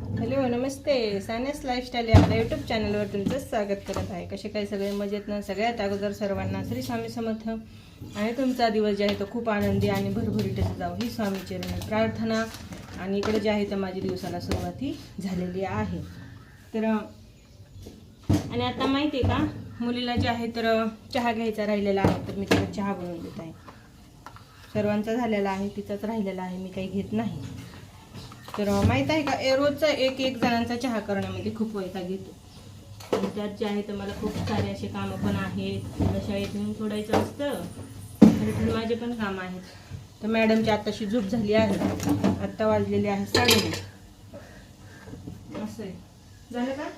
Hello नमस्ते. सानेस lifestyle या आपल्या YouTube चॅनलवर तुमचं स्वागत करत आहे. कसे काय सगळे? मजेत ना? सगळ्यात अगोदर सर्वांना श्री स्वामी समर्थ. आणि तुमचा दिवस जे आहे तो खूप आनंदी आणि भरभरीत जाऊ ही स्वामी चरणी प्रार्थना. आणि इकडे जे आहे तर माझ्या दिवसाला सुरुवाती झालेली आहे. तर आणि आता माहिती आहे का? मुलीला जे आहे तर चहा घ्यायचा राहिलेला आहे. तर मी तिला चहा बनवून देत आहे. सर्वांचा झालेला आहे तिचाच राहिलेला आहे. मी काही घेत नाही. तर माहीत आहे का एरोजचा रोजचा एक एक जणांचा चहा करण्यामध्ये खूप वैताग घेतो आणि त्यात जे आहे तर मला खूप सारे असे कामं पण आहेत. मला शाळेत नेऊन सोडायचं असतं. माझे पण कामं आहेत. तर मॅडमची आत्ताशी झोप झाली आहे. आत्ता वाजलेली आहे साडे असं आहे. झालं का?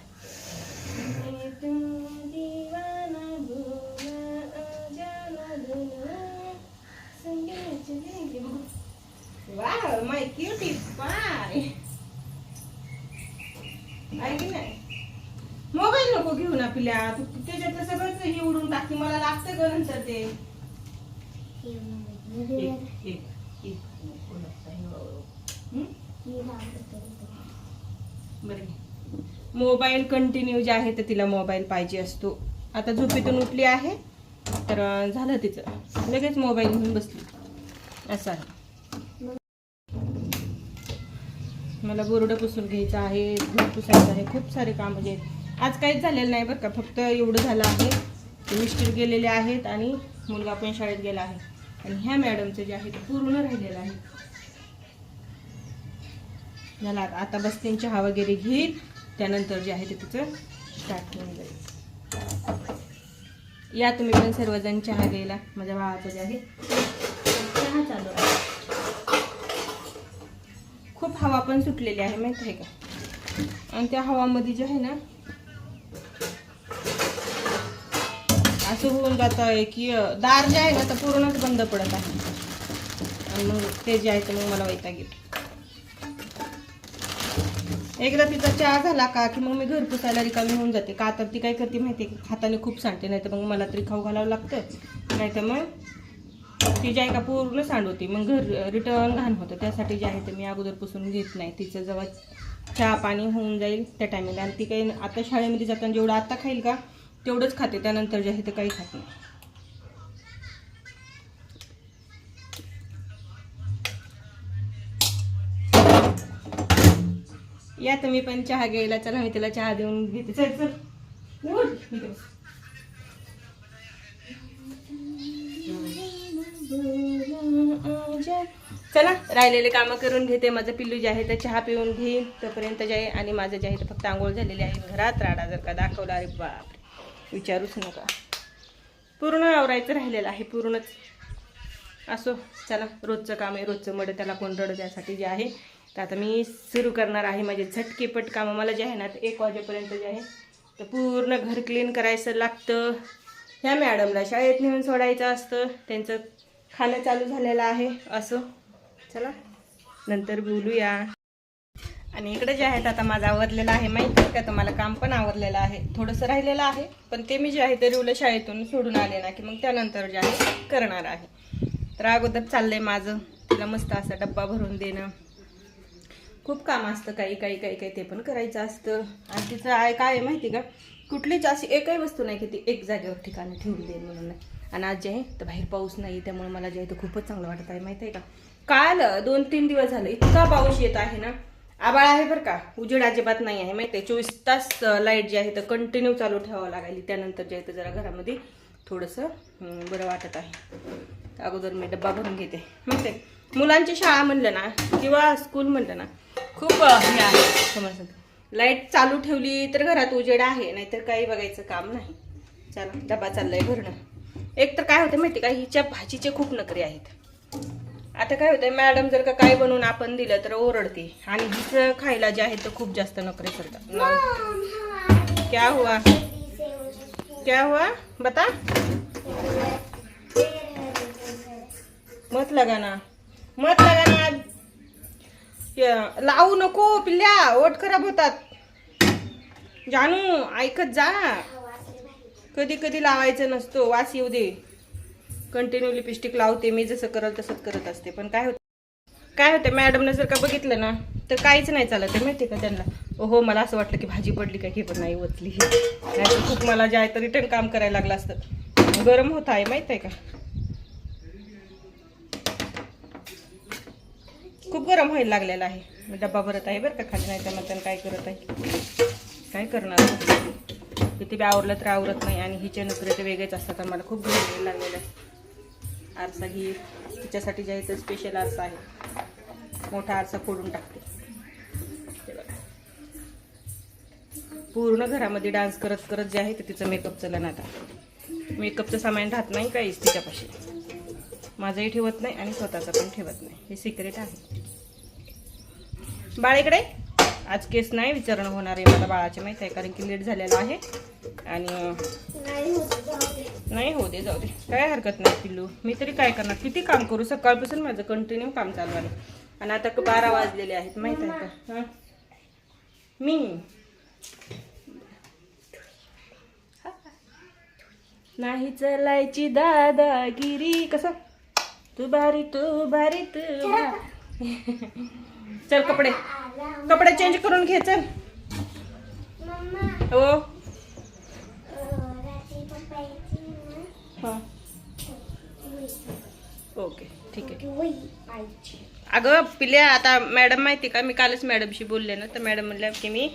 वाव माय क्युटी आहे की नाही? मोबाईल नको घेऊ ना पिल्या. तू त्याच्यातलं सगळंच हे उडून टाकते. मला लागतं ग नंतर ते. एक- एक- एक नको लागतं हे हं? बरं घे. मोबाईल कंटिन्यू जे आहे तर तिला मोबाईल पाहिजे असतो. आता झोपेतून उठली आहे. तर अं, झालं तिचं. लगेच मोबाईल घेऊन बसली. असं आहे. मला बोरडं पुसून घ्यायचं आहे घर पुसायचं आहे खूप सारे काम म्हणजे आहेत आज काहीच झालेलं नाही बरं का फक्त एवढं झालं आहे. ते मिस्टर गेलेले आहेत आणि मुलगा पण शाळेत गेला आहे. आणि ह्या मॅडमचं जे आहे ते पूर्ण राहिलेलं आहे. झाला आता बस त्यांची चहा वगैरे घेईल. त्यानंतर जे आहे ते तिचं स्टार्ट होऊन जाईल. या तुम्ही पण सर्वजण चहा घ्यायला माझ्या भावाचं जे आहे चहा चालू आहे खूप हवा पण सुटलेली आहे माहीत आहे का? आणि त्या हवामध्ये जे आहे ना असं होऊन जात आहे की दार जे आहे ना तर पूर्णच बंद पडत आहे. आणि मग ते जे आहे ते मग मला वैताग येतो. एकदा तिचा चहा झाला का की मग मी घर पुसायला रिकामी होऊन जाते. का तर ती काय करते माहिती आहे हाताने खूप सांडते नाही तर मग मला तरी खाऊ घालावं लागतं नाही तर मग ती जी का पूर्ण सांडवती मग घर रिटर्न घाण होतं. त्यासाठी जे आहे ते मी अगोदर पुसून घेत नाही. तिचं जेव्हा चहा पाणी होऊन जाईल त्या टायमिंगला आणि ती काही आता शाळेमध्ये जाताना जेवढं आत्ता खाईल का तेवढंच खाते. त्यानंतर जे आहे ते काही खात नाही. या तुम्ही पण चहा घ्यायला चला. मी तिला चहा देऊन घेते. चल चल. चला राहिलेले कामं करून घेते. माझं पिल्लू जे आहे तर चहा पिऊन घेईन. तोपर्यंत जे आहे आणि माझं जे आहे ते फक्त आंघोळ झालेली आहे. घरात राडा जर का दाखवला अरे बाप विचारूच नका. पूर्ण आवरायचं राहिलेलं आहे पूर्णच. असो चला रोजचं काम आहे रोजचं मड त्याला कोण रडत यासाठी जे आहे. तर आता मी सुरू करणार आहे माझे झटकेपट कामं. मला जे आहे ना एक वाजेपर्यंत जे आहे तर पूर्ण घर क्लीन करायचं लागतं. ह्या मॅडमला शाळेत नेऊन सोडायचं असतं. त्यांचं खाणं चालू झालेलं आहे. असं. चला नंतर बोलूया. आणि इकडे जे आहेत आता माझं आवरलेलं आहे माहिती आहे का? तुम्हाला काम पण आवरलेलं आहे. थोडंसं राहिलेलं आहे पण ते मी जे आहे ते रिवलं शाळेतून सोडून आले ना की मग त्यानंतर जे आहे करणार आहे. तर अगोदर चाललंय माझं तिला मस्त असा डब्बा भरून देणं. खूप काम असतं काही काही काही काही ते पण करायचं असतं. आणि तिचं आहे काय आहे माहिती का? कुठलीच अशी एकही वस्तू नाही की ती एक जागेवर ठिकाणी ठेवून देईल म्हणून. नाही आणि आज जे आहे तर बाहेर पाऊस नाही त्यामुळे मला जे आहे ते खूपच चांगलं वाटत आहे माहिती आहे का? काल दोन तीन दिवस झालं इतका पाऊस येत आहे ना. आबाळ आहे बरं का उजेड अजिबात नाही आहे माहिती आहे. चोवीस तास लाइट जे आहे तर कंटिन्यू चालू ठेवावं लागेल त्यानंतर जे आहे तर जरा घरामध्ये थोडंसं बरं वाटत आहे. अगोदर मी डब्बा भरून घेते माहिती आहे. मुलांची शाळा म्हणलं ना किंवा स्कूल म्हणलं ना खूप हे आहे. समज लाइट चालू ठेवली तर घरात उजेड आहे नाहीतर काही बघायचं काम नाही. चला डबा चाललाय भरणं. एक तर काय होतं माहिती का हिच्या भाजीचे खूप नखरे आहेत. आता काय होतंय मॅडम जर का काय बनवून आपण दिलं तर ओरडते. आणि हिचं खायला जे आहे तर खूप जास्त नखरे करतात. क्या हुआ? क्या हुआ? बता. मत लगाना. मत लगाना लावू नको पिल्ल्या ओट खराब होतात. जानू ऐकत जा. कधी कधी लावायचं नसतो वास येऊ दे. कंटिन्यू लिपस्टिक लावते मी जसं करल तसंच करत असते. पण काय होतं काय होतं मॅडमनं जर का बघितलं ना तर काहीच नाही चालत आहे माहिती का त्यांना? हो मला असं वाटलं की भाजी पडली काय हे पण नाही ओतली. नाही खूप मला जे आहे तर रिटर्न काम करायला लागलं असतं. गरम होत आहे माहीत आहे का? खूप गरम व्हायला लागलेला आहे. मी डब्बा भरत आहे बरं का खाली नाही तर मग काय करत आहे? काय करणार? किती बी आवरलं तर आवरत नाही आणि हिचे नोकरी ते वेगळेच असतात. आणि मला खूप व्हायला लागलेलं आहे. आरसा ही तिच्यासाठी जे आहे तर स्पेशल आरसा आहे. मोठा आरसा फोडून टाकते. पूर्ण घरामध्ये डान्स करत करत जे आहे ते तिचं मेकअप चलन आता. मेकअपचं सामान राहत नाही काहीच तिच्यापाशी. माझंही ठेवत नाही आणि स्वतःचं पण ठेवत नाही. हे सिक्रेट आहे. बाळेकडे आज केस नाही विचारणं होणार आहे मला बाळाचे माहीत आहे कारण की लेट झालेला आहे. आणि नाही हो दे. जाऊ दे. काय हरकत नाही पिल्लू. मी तरी काय करणार? किती काम करू? सकाळपासून माझं कंटिन्यू काम चालू आहे. आणि आता बारा वाजलेले आहेत माहीत आहे का? हं? मी. नाही चलायची दादागिरी. कसं? तू भारी तू भारी तू. चल कपडे. कपडे चेंज करून घे चल. हो. हां. ओके ठीक आहे. अगं पिल्या आता मॅडम माहिती का मी कालच मॅडमशी बोलले ना तर मॅडम म्हणल्या की मी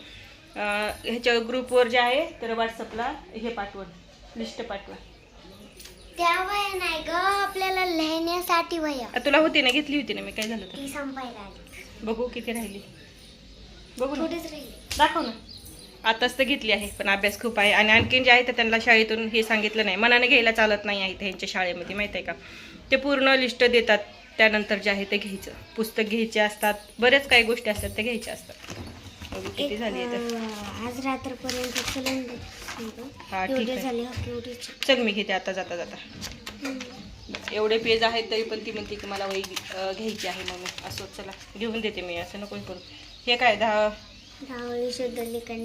ह्याच्या ग्रुपवर जे आहे तर व्हॉट्सअपला हे पाठवून लिस्ट पाठवा त्या वया नाही ग आपल्याला लिहिण्यासाठी वया. तुला होती ना घेतली होती ना मी काय झालं तर ती संपायला आली. बघू किती राहिली. बघू ना. थोडीच राहिली. दाखव ना. आताच तर घेतली आहे पण अभ्यास खूप आहे. आणि आणखीन जे आहे तर त्यांना शाळेतून हे सांगितलं नाही. मनाने घ्यायला चालत नाही आहे त्यांच्या शाळेमध्ये माहीत आहे का? ते पूर्ण लिस्ट देतात. त्यानंतर जे आहे ते घ्यायचं. पुस्तक घ्यायचे असतात. बरेच काही गोष्टी असतात ते घ्यायच्या असतात. किती झाली आज रात्रपर्यंत हा ठीक आहे. चल मी घेते आता जाता जाता. एवढे पेज आहेत तरी पण ती म्हणते की मला वही घ्यायची आहे मग असं चला घेऊन देते मी असं नको करू. हे काय दहा?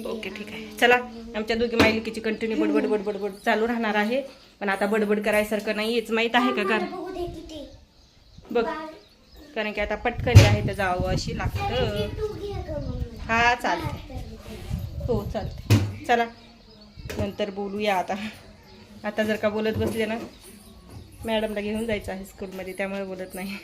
ओके ठीक आहे. चला आमच्या दोघी मायलिकीची कंटिन्यू बडबड बडबड बड चालू राहणार आहे. पण आता बडबड करायसारखं नाही हेच माहीत आहे का? कारण बघू कारण की आता पटकन आहे तर जावं अशी लागतं. मम्मी. हा चालते हो चालते चला नंतर बोलूया आता. आता जर का बोलत बसले ना मॅडमला घेऊन जायचं आहे स्कूलमध्ये त्यामुळे बोलत नाही.